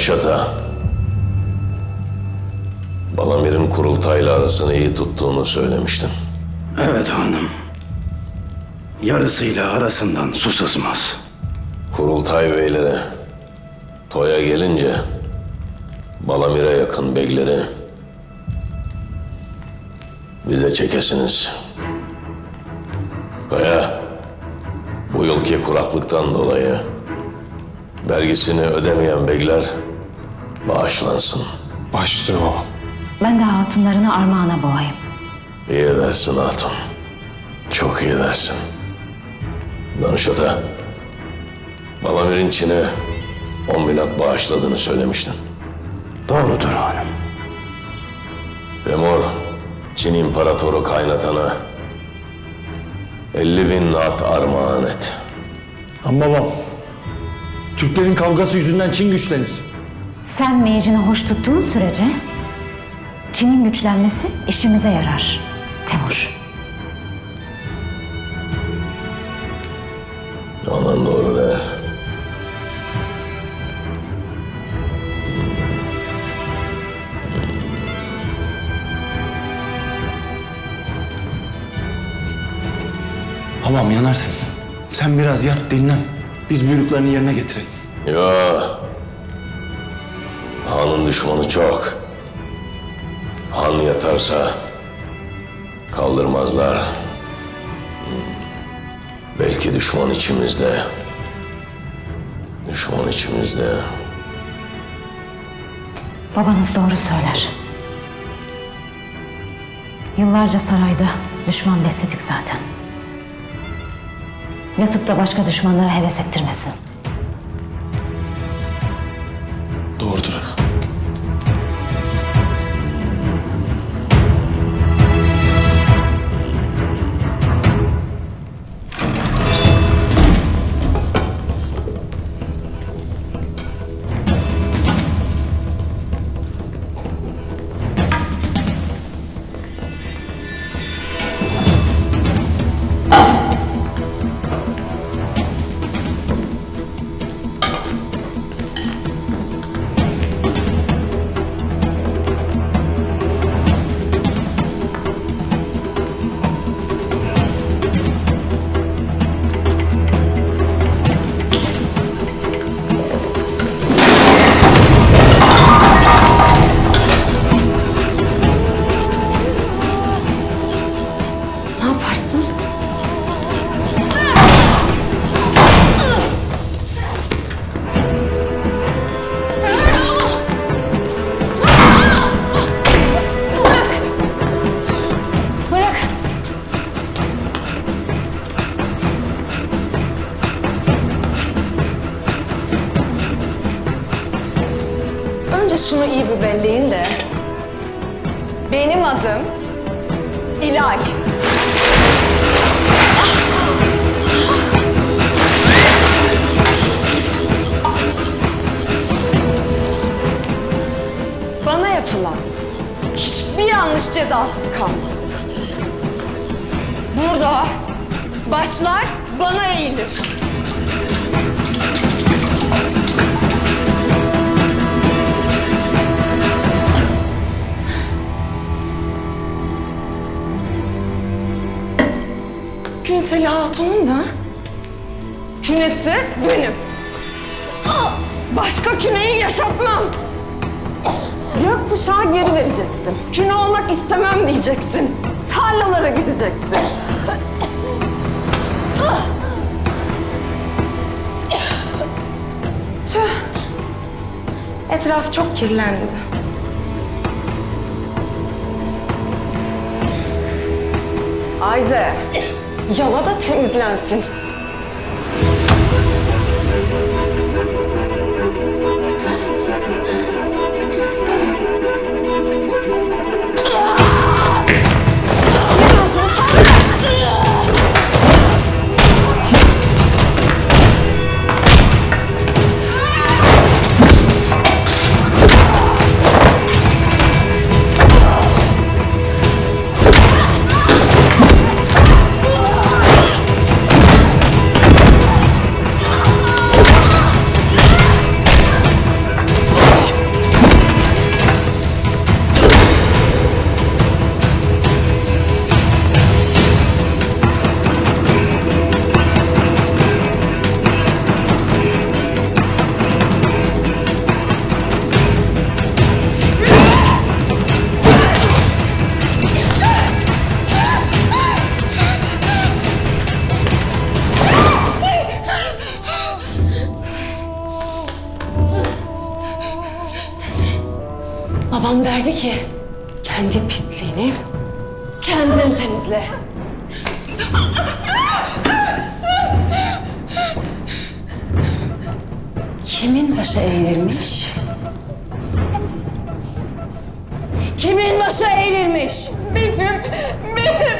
Danışata. Balamir'in kurultayla arasını iyi tuttuğunu söylemiştin. Evet hanım. Yarısıyla arasından su sızmaz. Kurultay beyleri toya gelince Balamir'e yakın beyleri bize çekesiniz. Kaya bu yılki kuraklıktan dolayı vergisini ödemeyen beyler bağışlansın. Baş üstüne babam. Ben de hatunlarını armağana boğayım. İyi edersin hatun. Çok iyi edersin. Danışata. Balamir'in Çin'e on binat bağışladığını söylemiştin. Doğrudur hanım. Temur, Çin İmparatoru kaynatana 50 bin at armağan et. Ama babam, Türklerin kavgası yüzünden Çin güçlenir. Sen meyicini hoş tuttuğun sürece Çin'in güçlenmesi işimize yarar. Temur. Anan doğru der. Babam yanarsın. Sen biraz yat dinlen. Biz buyruklarını yerine getirelim. Ya. Hanın düşmanı çok. Han yatarsa kaldırmazlar. Hmm. Belki düşman içimizde. Düşman içimizde. Babanız doğru söyler. Yıllarca sarayda düşman besledik zaten. Yatıp da başka düşmanlara heves ettirmesin. Şunu iyi bir belleyin de. Benim adım İlay. Bana yapılan hiçbir yanlış cezasız kalmaz. Burada başlar bana eğilir. Günseli Hatun'un da künesi benim. Başka küneyi yaşatmam. Gökkuşağı geri vereceksin. Küne olmak istemem diyeceksin. Tarlalara gideceksin. Tüh. Etraf çok kirlendi. Haydi. Yala da temizlensin. Derdi ki kendi pisliğini kendin temizle. Kimin başı eğilirmiş? Kimin başı eğilirmiş? Benim, benim,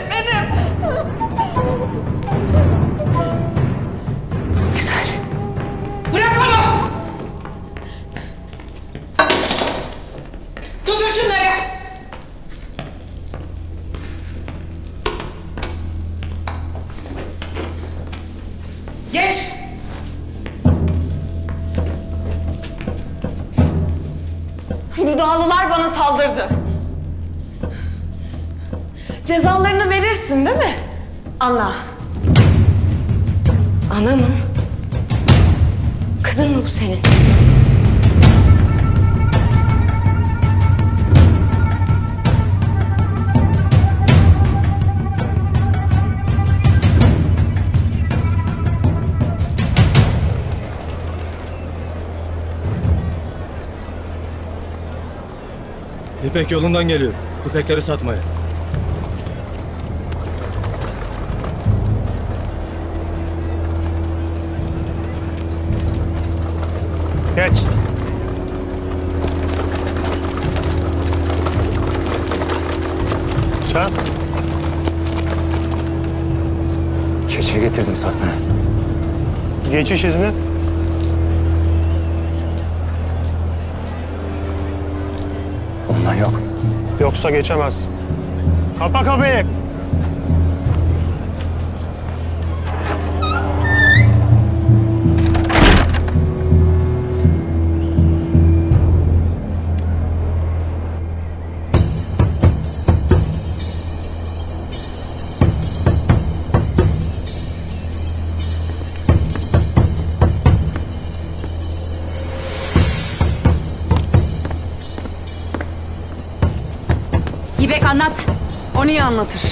dağlılar bana saldırdı. Cezalarını verirsin değil mi? Ana. Ana mı? Kızın mı bu senin? İpek yolundan geliyor. İpekleri satmaya. Geç. Sen? Keçe getirdim satmaya. Geçiş izni. Yoksa geçemezsin. Kapa kapıyı. İpek anlat. O niye anlatır?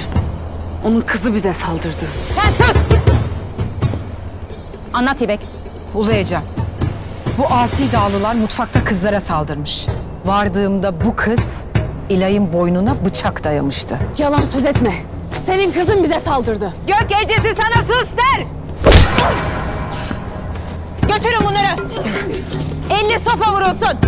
Onun kızı bize saldırdı. Sen sus! Anlat İbek. Ulayacağım. Bu asi dağlılar mutfakta kızlara saldırmış. Vardığımda bu kız İlay'ın boynuna bıçak dayamıştı. Yalan söz etme. Senin kızın bize saldırdı. Gök ecesi sana sus der! Götürün bunları. 50 sopa vurulsun.